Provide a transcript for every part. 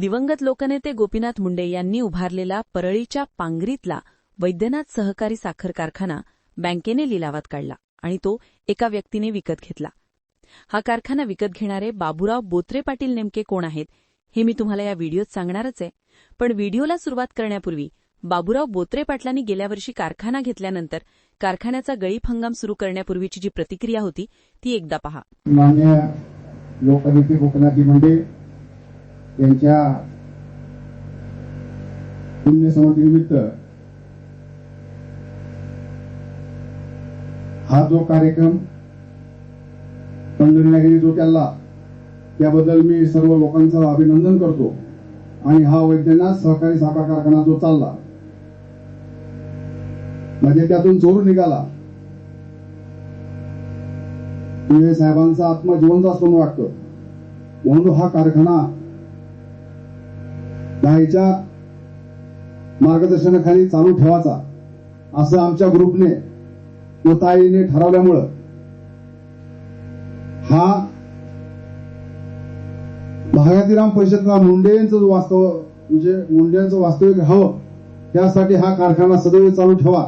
दिवंगत लोकनेते गोपीनाथ मुंडे यांनी उभारलेला परळीच्या पांगरीतला वैद्यनाथ सहकारी साखर कारखाना बँकेने लिलावात काढला आणि तो एका व्यक्तीने विकत घेतला. हा कारखाना विकत घेणारे बाबूराव बोत्रे पाटील नेमके कोण आहेत हे मी तुम्हाला या व्हिडिओत सांगणारच आहे. पण व्हिडिओला सुरुवात करण्यापूर्वी बाबूराव बोत्रे पाटलांनी गेल्या वर्षी कारखाना घेतल्यानंतर कारखान्याचा गळीत हंगाम सुरू करण्यापूर्वीची जी प्रतिक्रिया होती ती एकदा पहा. मान्य लोकनेते गोपीनाथजी मुंडे त्यांच्या पुण्यसमाधीनिमित्त हा जो कार्यक्रम पंढरीला जो केला त्याबद्दल मी सर्व लोकांचं अभिनंदन करतो. आणि हा वैद्यनाथ सहकारी साखर कारखाना जो चालला म्हणजे त्यातून चोर निघाला. साहेबांचा आत्मा जिवंत असतो वाटतं. म्हणून हा कारखाना गायच्या मार्गदर्शनाखाली चालू ठेवायचा असं आमच्या ग्रुपने व ताईने ठरवल्यामुळं. हा भागातीराम परिषदला मुंडे यांचं जो वास्तव म्हणजे मुंडे यांचं वास्तविक हवं त्यासाठी हा कारखाना सदैव चालू ठेवा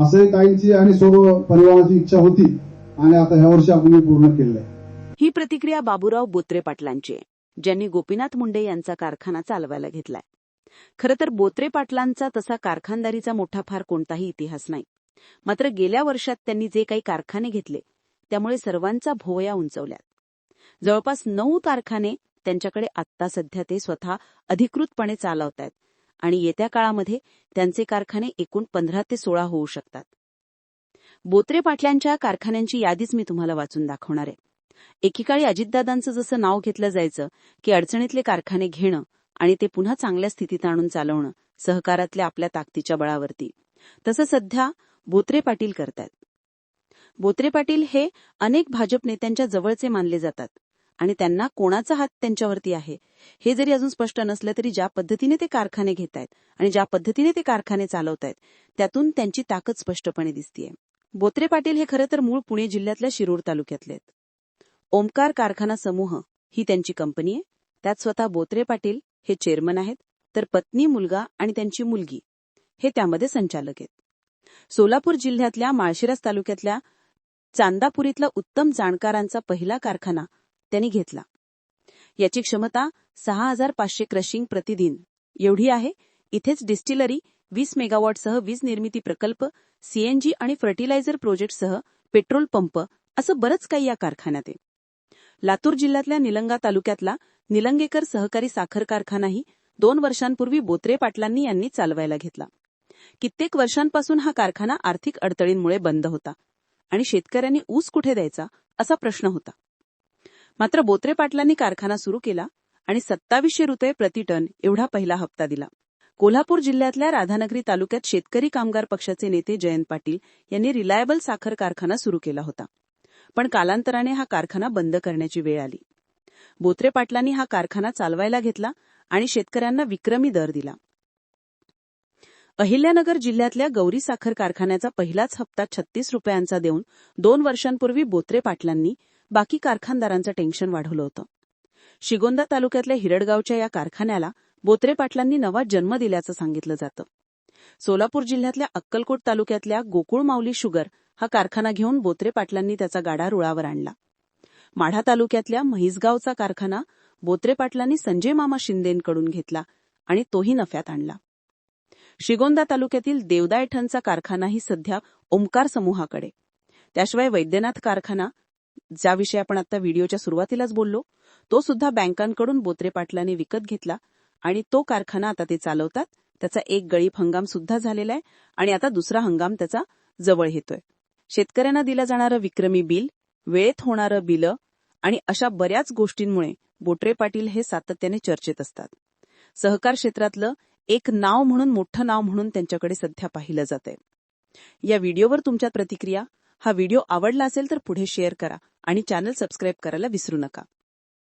असंही ताईंची आणि सर्व परिवाराची इच्छा होती आणि आता ह्या वर्षी आपण पूर्ण केलं आहे ही प्रतिक्रिया बाबूराव बोत्रे पाटलांची ज्यांनी गोपीनाथ मुंडे यांचा कारखाना चालवायला घेतलाय. खरं तर बोत्रे पाटलांचा तसा कारखानदारीचा मोठा फार कोणताही इतिहास नाही. मात्र गेल्या वर्षात त्यांनी जे काही कारखाने घेतले त्यामुळे सर्वांचा भोवया उंचवल्यात. जवळपास नऊ कारखाने त्यांच्याकडे आत्ता सध्या ते स्वतः अधिकृतपणे चालवतायत आणि येत्या काळामध्ये त्यांचे कारखाने एकूण पंधरा ते सोळा होऊ शकतात. बोत्रे पाटलांच्या कारखान्यांची यादीच मी तुम्हाला वाचून दाखवणार आहे. एकेकाळी अजितदादांचं जसं नाव घेतलं जायचं की अडचणीतले कारखाने घेणं आणि ते पुन्हा चांगल्या स्थितीत आणून चालवणं सहकारातल्या आपल्या ताकदीच्या बळावरती. तसं सध्या बोत्रे पाटील करतायत. बोत्रे पाटील हे अनेक भाजप नेत्यांच्या जवळचे मानले जातात आणि त्यांना कोणाचा हात त्यांच्यावरती आहे हे जरी अजून स्पष्ट नसलं तरी ज्या पद्धतीने ते कारखाने घेत आहेत आणि ज्या पद्धतीने ते कारखाने चालवत आहेत त्यातून त्यांची ताकद स्पष्टपणे दिसतीये. बोत्रे पाटील हे खरं तर मूळ पुणे जिल्ह्यातल्या शिरूर तालुक्यातले आहेत. ओमकार कारखाना समूह ही त्यांची कंपनी आहे. त्यात स्वतः बोत्रे पाटील हे चेअरमन आहेत तर पत्नी मुलगा आणि त्यांची मुलगी हे त्यामध्ये संचालक आहेत. सोलापूर जिल्ह्यातल्या माळशिरस तालुक्यातल्या चांदापुरीतला उत्तम जाणकारांचा पहिला कारखाना त्यांनी घेतला. याची क्षमता सहा हजार पाचशे क्रशिंग प्रतिदिन एवढी आहे. इथेच डिस्टिलरी वीस मेगावॉटसह वीज निर्मिती प्रकल्प सीएनजी आणि फर्टिलायझर प्रोजेक्टसह पेट्रोल पंप असं बरंच काही या कारखान्यात आहे. लातूर जिल्ह्यातल्या निलंगा तालुक्यातला निलंगेकर सहकारी साखर कारखानाही दोन वर्षांपूर्वी बोत्रे पाटलांनी यांनी चालवायला घेतला. कित्येक वर्षांपासून हा कारखाना आर्थिक अडचणींमुळे बंद होता आणि शेतकऱ्यांनी ऊस कुठे द्यायचा असा प्रश्न होता. मात्र बोत्रे पाटलांनी कारखाना सुरू केला आणि सत्तावीसशे रुपये प्रतिटन एवढा पहिला हप्ता दिला. कोल्हापूर जिल्ह्यातल्या राधानगरी तालुक्यात शेतकरी कामगार पक्षाचे नेते जयंत पाटील यांनी रिलायबल साखर कारखाना सुरू केला होता. पण कालांतराने हा कारखाना बंद करण्याची वेळ आली. बोत्रे पाटलांनी हा कारखाना चालवायला घेतला आणि शेतकऱ्यांना विक्रमी दर दिला. अहिल्यानगर जिल्ह्यातल्या गौरी साखर कारखान्याचा पहिलाच हप्ता छत्तीस रुपयांचा देऊन दोन वर्षांपूर्वी बोत्रे पाटलांनी बाकी कारखानदारांचं टेन्शन वाढवलं होतं. शिगोंदा तालुक्यातल्या हिरडगावच्या या कारखान्याला बोत्रे पाटलांनी नवा जन्म दिल्याचं सांगितलं जातं. सोलापूर जिल्ह्यातल्या अक्कलकोट तालुक्यातल्या गोकुळ माऊली शुगर हा कारखाना घेऊन बोत्रे पाटलांनी त्याचा गाडा रुळावर आणला. माढा तालुक्यातल्या म्हैसगावचा कारखाना बोत्रे पाटलांनी संजय मामा शिंदेकडून घेतला आणि तोही नफ्यात आणला. श्रीगोंदा तालुक्यातील देवदायठणचा कारखानाही सध्या ओमकार समूहाकडे. त्याशिवाय वैद्यनाथ कारखाना ज्याविषयी आपण आता व्हिडिओच्या सुरुवातीलाच बोललो तो सुद्धा बँकांकडून बोत्रे पाटलांनी विकत घेतला आणि तो कारखाना आता ते चालवतात. त्याचा एक गळीप हंगाम सुद्धा झालेला आहे आणि आता दुसरा हंगाम त्याचा जवळ येतोय. शेतकऱ्यांना दिलं जाणारं विक्रमी बिल वेळेत होणारं बिलं आणि अशा बऱ्याच गोष्टींमुळे बोटरे पाटील हे सातत्याने चर्चेत असतात. सहकार क्षेत्रातलं एक नाव म्हणून मोठं नाव म्हणून त्यांच्याकडे सध्या पाहिलं जातंय. या व्हिडिओवर तुमच्या प्रतिक्रिया हा व्हिडिओ आवडला असेल तर पुढे शेअर करा आणि चॅनल सबस्क्राईब करायला विसरू नका.